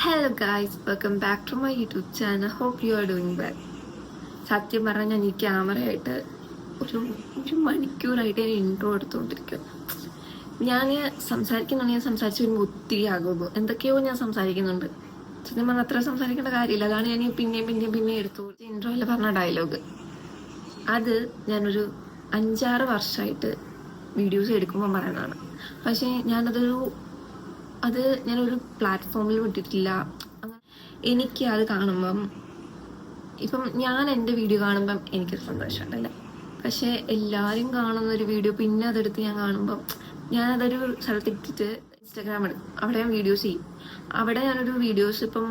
Hello guys welcome back to my YouTube channel hope you are doing well സത്യം പറഞ്ഞാൽ ഞാൻ ഈ ക്യാമറയായിട്ട് ഒരു ഒരു മണിക്കൂറായിട്ട് ഞാൻ ഇൻട്രോ എടുത്തുകൊണ്ടിരിക്കും ഞാൻ സംസാരിക്കുന്നുണ്ട് ഞാൻ സംസാരിച്ച് വരുമ്പോൾ ഒത്തിരി ആകുന്നു എന്തൊക്കെയോ ഞാൻ സംസാരിക്കുന്നുണ്ട്. സത്യം പറഞ്ഞാൽ അത്ര സംസാരിക്കേണ്ട കാര്യമില്ല. അതാണ് ഞാൻ പിന്നെയും പിന്നെയും പിന്നെയും എടുത്തു ഇൻട്രോയിൽ പറഞ്ഞ ഡയലോഗ് അത് ഞാനൊരു അഞ്ചാറ് വർഷമായിട്ട് വീഡിയോസ് എടുക്കുമ്പോൾ പറയുന്നതാണ്. പക്ഷേ ഞാനതൊരു അത് ഞാനൊരു പ്ലാറ്റ്ഫോമിൽ വിട്ടിട്ടില്ല. എനിക്ക് അത് കാണുമ്പം ഇപ്പം ഞാൻ എന്റെ വീഡിയോ കാണുമ്പം എനിക്കൊരു സന്തോഷമുണ്ടല്ലേ? പക്ഷേ എല്ലാവരും കാണുന്ന ഒരു വീഡിയോ പിന്നെ അതെടുത്ത് ഞാൻ കാണുമ്പം ഞാനതൊരു സ്ഥലത്ത് ഇട്ടിട്ട് ഇൻസ്റ്റാഗ്രാം എടുക്കും അവിടെ ഞാൻ വീഡിയോസ് ചെയ്യും. അവിടെ ഞാനൊരു വീഡിയോസ് ഇപ്പം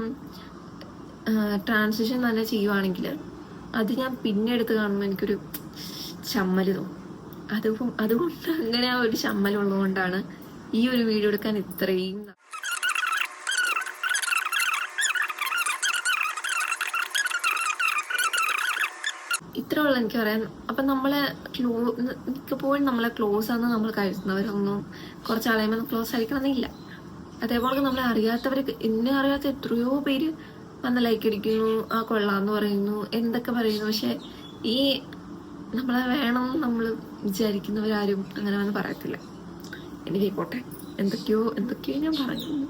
ട്രാൻസിഷൻ തന്നെ ചെയ്യുവാണെങ്കിൽ അത് ഞാൻ പിന്നെ എടുത്ത് കാണുമ്പോൾ എനിക്കൊരു ചമ്മൽ തോന്നും. അതും അതുകൊണ്ട് അങ്ങനെ ആ ഒരു ചമ്മലുള്ളതുകൊണ്ടാണ് ഈ ഒരു വീഡിയോ എടുക്കാൻ ഇത്രയും ഇത്ര ഉള്ള എനിക്ക് പറയാൻ. അപ്പൊ നമ്മളെ ക്ലോ മിക്കപ്പോഴും നമ്മളെ ക്ലോസ് ആണെന്ന് നമ്മൾ കരുതുന്നവരൊന്നും കുറച്ചാളയുമ്പോൾ ക്ലോസ് ആയിരിക്കണമെന്നില്ല. അതേപോലെ നമ്മളെ അറിയാത്തവർ എന്നെ അറിയാത്ത എത്രയോ പേര് വന്ന് ലൈക്ക് അടിക്കുന്നു ആ കൊള്ളാന്ന് പറയുന്നു എന്തൊക്കെ പറയുന്നു. പക്ഷെ ഈ നമ്മളെ വേണം നമ്മൾ വിചാരിക്കുന്നവരാരും അങ്ങനെ വന്ന് പറയത്തില്ല. എനിക്ക് പോട്ടെ. എന്തൊക്കെയോ എന്തൊക്കെയോ ഞാൻ പറഞ്ഞു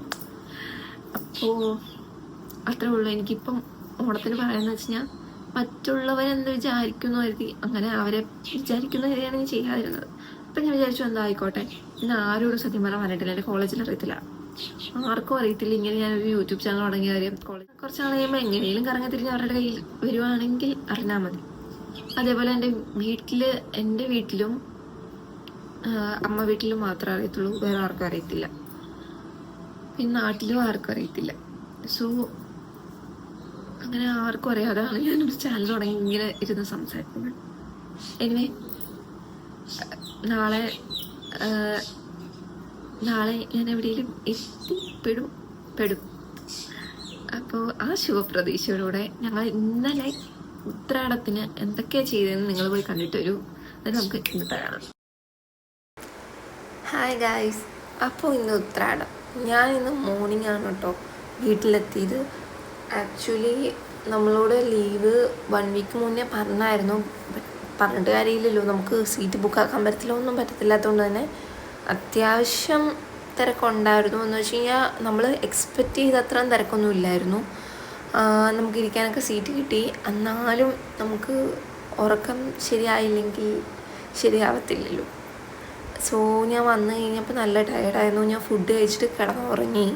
അപ്പോ അത്രേ ഉള്ളൂ. എനിക്കിപ്പം ഓണത്തിന് പറയാന്ന് വെച്ചാൽ മറ്റുള്ളവരെന്ത് വിചാരിക്കുന്നു കരുതി അങ്ങനെ അവരെ വിചാരിക്കുന്ന കാര്യമാണ് ഞാൻ ചെയ്യാതിരുന്നത്. അപ്പം ഞാൻ വിചാരിച്ചു എന്താ ആയിക്കോട്ടെ. ഇന്ന് ആരോടും സത്യം പറയാൻ പറഞ്ഞിട്ടില്ല. എന്റെ കോളേജിൽ അറിയത്തില്ല. ആർക്കും അറിയത്തില്ല. ഇങ്ങനെ ഞാൻ ഒരു യൂട്യൂബ് ചാനൽ തുടങ്ങിയ കാര്യം. കോളേജ് കുറച്ച് നാൾ കഴിയുമ്പോൾ എങ്ങനെയും കറങ്ങി തിരിഞ്ഞ് അവരുടെ കയ്യിൽ വരുവാണെങ്കിൽ അറിഞ്ഞാൽ മതി. അതേപോലെ എന്റെ വീട്ടിൽ എന്റെ വീട്ടിലും അമ്മ വീട്ടിൽ മാത്രമേ അറിയത്തുള്ളൂ. വേറെ ആർക്കും അറിയത്തില്ല. പിന്നെ നാട്ടിലും ആർക്കും അറിയത്തില്ല. സോ അങ്ങനെ ആർക്കും അറിയാതാണ് ഞാനൊരു ചാനൽ തുടങ്ങി ഇങ്ങനെ ഇരുന്ന് സംസാരിക്കുന്നത് എനിവേ നാളെ നാളെ ഞാൻ എവിടെയെങ്കിലും എത്തിപ്പെടും. പെടും. അപ്പോൾ ആ ശുഭപ്രതീക്ഷയോടെ ഞങ്ങൾ ഇന്നലെ ഉത്രാടത്തിന് എന്തൊക്കെയാണ് ചെയ്തതെന്ന് നിങ്ങൾ പോയി കണ്ടിട്ട് വരൂ അത് നമുക്ക് ഇന്ന് കാണാം ഹായ് ഗായ്സ് അപ്പോൾ ഇന്ന് ഉത്രാടം. ഞാൻ ഇന്ന് മോർണിംഗ് ആണ് കേട്ടോ വീട്ടിലെത്തിയത്. ആക്ച്വലി നമ്മളോട് ലീവ് വൺ വീക്ക് മുന്നേ പറഞ്ഞായിരുന്നു. പറഞ്ഞിട്ട് കാര്യമില്ലല്ലോ. നമുക്ക് സീറ്റ് ബുക്കാക്കാൻ പറ്റത്തില്ല. ഒന്നും പറ്റത്തില്ലാത്തതുകൊണ്ട് തന്നെ അത്യാവശ്യം തിരക്കുണ്ടായിരുന്നു. എന്ന് വെച്ച് കഴിഞ്ഞാൽ നമ്മൾ എക്സ്പെക്റ്റ് ചെയ്ത അത്രയും തിരക്കൊന്നും ഇല്ലായിരുന്നു. നമുക്ക് ഇരിക്കാനൊക്കെ സീറ്റ് കിട്ടി. എന്നാലും നമുക്ക് ഉറക്കം ശരിയായില്ലെങ്കിൽ ശരിയാവത്തില്ലല്ലോ. സോ ഞാൻ വന്നു കഴിഞ്ഞപ്പോൾ നല്ല ടയർഡായിരുന്നു ഞാൻ ഫുഡ് കഴിച്ചിട്ട് കിടന്നുറങ്ങി.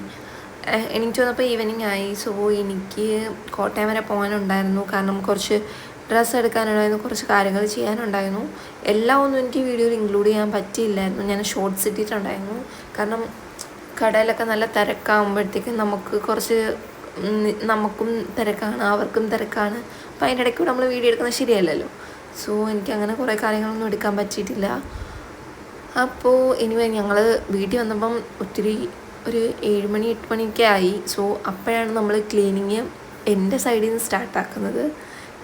എനിക്ക് തോന്നപ്പോൾ ഈവനിങ് ആയി. സോ എനിക്ക് കോട്ടയം വരെ പോകാനുണ്ടായിരുന്നു. കാരണം കുറച്ച് ഡ്രസ്സ് എടുക്കാനുണ്ടായിരുന്നു. കുറച്ച് കാര്യങ്ങൾ ചെയ്യാനുണ്ടായിരുന്നു. എല്ലാം ഒന്നും എനിക്ക് വീഡിയോയിൽ ഇൻക്ലൂഡ് ചെയ്യാൻ പറ്റിയില്ലായിരുന്നു. ഞാൻ ഷോർട്ട്സ് ഇട്ടിട്ടുണ്ടായിരുന്നു. കാരണം കടയിലൊക്കെ നല്ല തിരക്കാകുമ്പോഴത്തേക്കും നമുക്ക് കുറച്ച് നമുക്കും തിരക്കാണ് അവർക്കും തിരക്കാണ്. അപ്പോൾ അതിന്റെ ഇടയ്ക്ക് നമ്മൾ വീഡിയോ എടുക്കുന്നത് ശരിയല്ലല്ലോ. സോ എനിക്ക് അങ്ങനെ കുറേ കാര്യങ്ങളൊന്നും എടുക്കാൻ പറ്റിയിട്ടില്ല. അപ്പോൾ എനിവേ ഞങ്ങൾ വീട്ടിൽ വന്നപ്പം ഒത്തിരി ഒരു ഏഴ് മണി എട്ട് മണിയൊക്കെ ആയി. സോ അപ്പോഴാണ് നമ്മൾ ക്ലീനിങ് എന്റെ സൈഡിൽ നിന്ന് സ്റ്റാർട്ടാക്കുന്നത്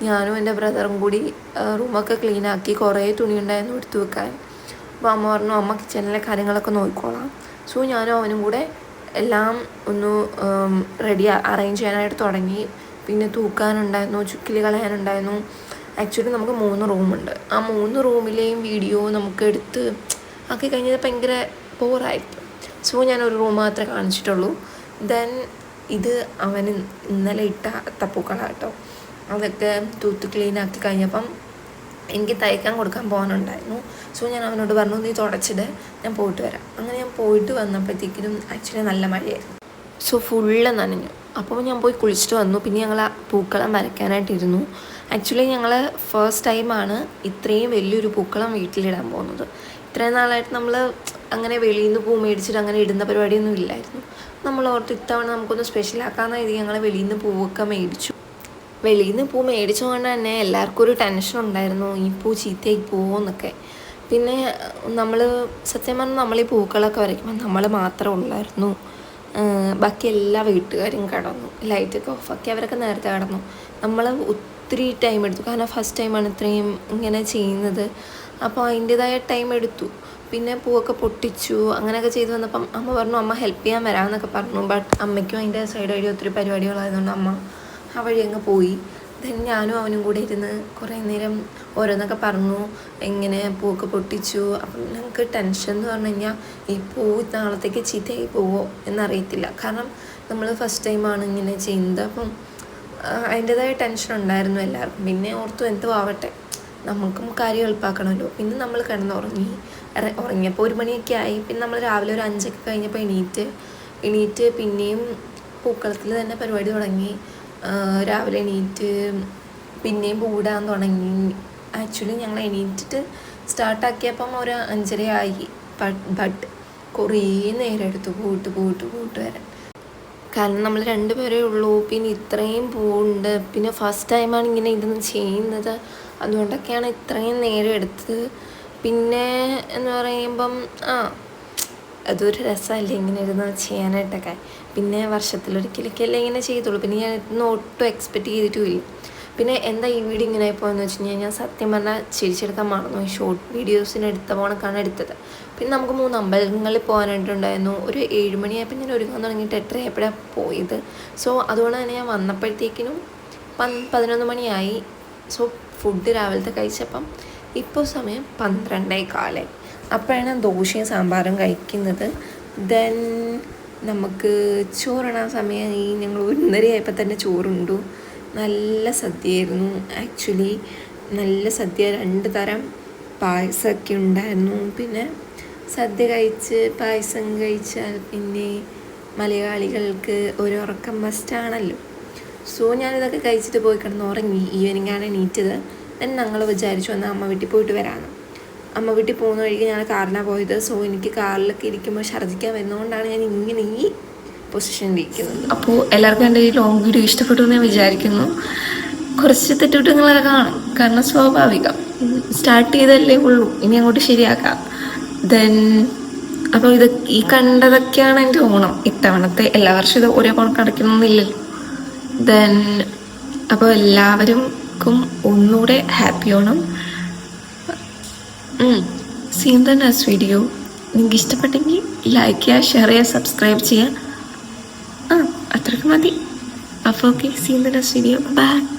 ഞാനും എന്റെ ബ്രദറും കൂടി റൂമൊക്കെ ക്ലീനാക്കി കുറേ തുണി ഉണ്ടായിരുന്നു എടുത്തു വെക്കാൻ. അപ്പോൾ അമ്മ പറഞ്ഞു അമ്മ കിച്ചണിലെ കാര്യങ്ങളൊക്കെ നോക്കിക്കോളാം. സോ ഞാനും അവനും കൂടെ എല്ലാം ഒന്ന് റെഡി അറേഞ്ച് ചെയ്യാനായിട്ട് തുടങ്ങി. പിന്നെ തൂക്കാനുണ്ടായിരുന്നു ചുക്കിലി കളയാനുണ്ടായിരുന്നു. ആക്ച്വലി നമുക്ക് മൂന്ന് റൂമുണ്ട് ആ മൂന്ന് റൂമിലെയും വീഡിയോ നമുക്ക് എടുത്ത് ആക്കി കഴിഞ്ഞത് ഭയങ്കര ബോറായിപ്പോയി സോ ഞാനൊരു റൂം മാത്രമേ കാണിച്ചിട്ടുള്ളൂ. ദെൻ ഇത് അവന് ഇന്നലെ ഇട്ട തപ്പൂക്കള കേട്ടോ അതൊക്കെ തൂത്ത് ക്ലീൻ ആക്കി കഴിഞ്ഞപ്പം എനിക്ക് തയ്ക്കാൻ കൊടുക്കാൻ പോകാനുണ്ടായിരുന്നു. സോ ഞാൻ അവനോട് പറഞ്ഞു നീ തുടച്ചിട് ഞാൻ പോയിട്ട് വരാം. അങ്ങനെ ഞാൻ പോയിട്ട് വന്നപ്പോഴത്തേക്കിനും ആക്ച്വലി നല്ല മഴയായിരുന്നു. സോ ഫുള്ള് നനഞ്ഞു. അപ്പോൾ ഞാൻ പോയി കുളിച്ചിട്ട് വന്നു. പിന്നെ ഞങ്ങൾ ആ പൂക്കളം വരയ്ക്കാനായിട്ടിരുന്നു. ആക്ച്വലി ഞങ്ങൾ ഫസ്റ്റ് ടൈമാണ് ഇത്രയും വലിയൊരു പൂക്കളം വീട്ടിലിടാൻ പോകുന്നത്. ഇത്രയും നാളായിട്ട് നമ്മൾ അങ്ങനെ വെളിയിൽ നിന്ന് പൂ മേടിച്ചിട്ട് അങ്ങനെ ഇടുന്ന പരിപാടിയൊന്നും ഇല്ലായിരുന്നു. നമ്മൾ ഓർത്ത് ഇത്തവണ നമുക്കൊന്ന് സ്പെഷ്യലാക്കാമെന്ന കരുതി ഞങ്ങൾ വെളിയിൽ നിന്ന് പൂവൊക്കെ മേടിച്ചു. വെളിയിൽ നിന്ന് പൂ മേടിച്ചുകൊണ്ട് തന്നെ എല്ലാവർക്കും ഒരു ടെൻഷൻ ഉണ്ടായിരുന്നു ഈ പൂ ചീത്തയായി പോവെന്നൊക്കെ. പിന്നെ നമ്മൾ സത്യം പറഞ്ഞാൽ നമ്മൾ ഈ പൂക്കളൊക്കെ വരയ്ക്കുമ്പോൾ നമ്മൾ മാത്രം ഉള്ളായിരുന്നു. ബാക്കി എല്ലാ വീട്ടുകാരും കടന്നു ലൈറ്റൊക്കെ ഓഫാക്കി അവരൊക്കെ നേരത്തെ കടന്നു. നമ്മൾ ഒത്തിരി ടൈം എടുത്തു. കാരണം ഫസ്റ്റ് ടൈമാണ് ഇത്രയും ഇങ്ങനെ ചെയ്യുന്നത്. അപ്പോൾ അതിന്റെതായ ടൈം എടുത്തു. പിന്നെ പൂവൊക്കെ പൊട്ടിച്ചു. അങ്ങനെയൊക്കെ ചെയ്തു വന്നപ്പം അമ്മ പറഞ്ഞു അമ്മ ഹെൽപ്പ് ചെയ്യാൻ വരാമെന്നൊക്കെ പറഞ്ഞു. ബട്ട് അമ്മയ്ക്കും അതിന്റെ സൈഡ് വഴി ഒത്തിരി പരിപാടികളായതുകൊണ്ട് അമ്മ ആ വഴി അങ്ങ് പോയി. ദെൻ ഞാനും അവനും കൂടെ ഇരുന്ന് കുറേ നേരം ഓരോന്നൊക്കെ പറഞ്ഞു. എങ്ങനെ പൂവൊക്കെ പൊട്ടിച്ചു. അപ്പം ഞങ്ങൾക്ക് ടെൻഷൻ എന്ന് പറഞ്ഞു കഴിഞ്ഞാൽ ഈ പൂ നാളത്തേക്ക് ചീത്തയായി പോവോ എന്നറിയത്തില്ല. കാരണം നമ്മൾ ഫസ്റ്റ് ടൈമാണ് ഇങ്ങനെ ചെയ്യുന്നത്. അപ്പം അതിന്റെതായ ടെൻഷൻ ഉണ്ടായിരുന്നു എല്ലാവർക്കും. പിന്നെ ഓർത്തു എന്തോ ആവട്ടെ നമുക്കും കാര്യം എളുപ്പമാക്കണമല്ലോ പിന്നെ നമ്മൾ കിടന്നുറങ്ങി ഉറങ്ങിയപ്പോൾ ഒരു മണിയൊക്കെ ആയി. പിന്നെ നമ്മൾ രാവിലെ ഒരു അഞ്ചൊക്കെ കഴിഞ്ഞപ്പോൾ എണീറ്റ് എണീറ്റ് പിന്നെയും പൂക്കളത്തിൽ തന്നെ പരിപാടി തുടങ്ങി. രാവിലെ എണീറ്റ് പിന്നെയും പൂടാൻ തുടങ്ങി. ആക്ച്വലി ഞങ്ങൾ എണീറ്റിട്ട് സ്റ്റാർട്ടാക്കിയപ്പം ഒരു അഞ്ചരയായി. ബട്ട് കുറേ നേരം എടുത്തു. പൂട്ട് പൂട്ട് പൂട്ട് വരാൻ. കാരണം നമ്മൾ രണ്ടുപേരേ ഉള്ളൂ. പിന്നെ ഇത്രയും പൂവുണ്ട്. പിന്നെ ഫസ്റ്റ് ടൈമാണ് ഇങ്ങനെ ഇതൊന്നും ചെയ്യുന്നത്. അതുകൊണ്ടൊക്കെയാണ് ഇത്രയും നേരം എടുത്തത്. പിന്നെ എന്ന് പറയുമ്പം ആ അതൊരു രസമല്ലേ ഇങ്ങനെ ഇരുന്ന് ചെയ്യാനായിട്ടൊക്കെ. പിന്നെ വർഷത്തിലൊരിക്കലൊക്കെ അല്ലേ ഇങ്ങനെ ചെയ്തുള്ളൂ. പിന്നെ ഞാൻ ഇതൊന്നും ഒട്ടും എക്സ്പെക്റ്റ് ചെയ്തിട്ടുമില്ല പിന്നെ എന്താ ഈ വീഡിയോ ഇങ്ങനെ ആയിപ്പോയെന്ന് വെച്ച് കഴിഞ്ഞാൽ ഞാൻ സത്യം പറഞ്ഞാൽ ചിരിച്ചെടുക്കാൻ മറന്നു ഈ ഷോർട്ട് വീഡിയോസിന് എടുത്ത പോണക്കാണ് എടുത്തത്. പിന്നെ നമുക്ക് മൂന്ന് അമ്പലങ്ങളിൽ പോകാനായിട്ടുണ്ടായിരുന്നു. ഒരു ഏഴ് മണിയായപ്പോൾ ഞാൻ ഒരുങ്ങാൻ തുടങ്ങിയിട്ട് എട്ടരയായപ്പോഴാണ് പോയത്. സോ അതുകൊണ്ട് തന്നെ ഞാൻ വന്നപ്പോഴത്തേക്കിനും പൻ പതിനൊന്ന് മണിയായി. സോ ഫുഡ് രാവിലത്തെ കഴിച്ചപ്പം ഇപ്പോൾ സമയം പന്ത്രണ്ടേ കാൽ. അപ്പോഴാണ് ദോശയും സാമ്പാറും കഴിക്കുന്നത്. ദെൻ നമുക്ക് ചോറിടാൻ സമയമായി ഞങ്ങൾ ഒന്നരയായപ്പോൾ തന്നെ ചോറുണ്ടു. നല്ല സദ്യയായിരുന്നു. ആക്ച്വലി നല്ല സദ്യ രണ്ട് തരം പായസമൊക്കെ ഉണ്ടായിരുന്നു. പിന്നെ സദ്യ കഴിച്ച് പായസം കഴിച്ചാൽ പിന്നെ മലയാളികൾക്ക് ഒരു ഉറക്കം മസ്റ്റാണല്ലോ സോ ഞാനിതൊക്കെ കഴിച്ചിട്ട് പോയി കിടന്ന് ഉറങ്ങി. ഈവനിങ് ആണ് എണീറ്റത്. ദെൻ ഞങ്ങൾ വിചാരിച്ചു എന്നാൽ അമ്മ വീട്ടിൽ പോയിട്ട് വരാമെന്ന് അമ്മ വീട്ടിൽ പോകുന്ന വഴിക്ക് ഞാൻ കാറിനാണ് പോയത്. സോ എനിക്ക് കാറിലൊക്കെ ഇരിക്കുമ്പോൾ ഛർദ്ദിക്കാൻ വരുന്നതുകൊണ്ടാണ് ഞാൻ ഇങ്ങനെ ഈ പൊസിഷനിൽ ഇരിക്കുന്നത്. അപ്പോൾ എല്ലാവർക്കും എന്റെ ഈ ലോങ് വീഡിയോ ഇഷ്ടപ്പെട്ടു എന്ന് ഞാൻ വിചാരിക്കുന്നു. കുറച്ച് തെറ്റുകുറ്റങ്ങളൊക്കെ കാണും. കാരണം സ്വാഭാവികം. സ്റ്റാർട്ട് ചെയ്തല്ലേ ഉള്ളൂ. ഇനി അങ്ങോട്ട് ശരിയാക്കാം. ദെൻ അപ്പോൾ ഇത് ഈ കണ്ടതൊക്കെയാണ് എന്റെ ഓണം. ഇത്തവണത്തെ എല്ലാ വർഷവും ഇത് ഒരേ പോണം കടക്കണമെന്നില്ലല്ലോ ദെൻ അപ്പോൾ എല്ലാവർക്കും ഒന്നുകൂടെ happy Onam. The next video നിങ്ങൾക്ക് ഇഷ്ടപ്പെട്ടെങ്കിൽ ലൈക്ക് ചെയ്യുക ഷെയർ ചെയ്യുക സബ്സ്ക്രൈബ് ചെയ്യുക. അത്രയ്ക്ക് മതി. അപ്പോൾ ഓക്കെ നെക്സ്റ്റ് വീഡിയോ ബൈ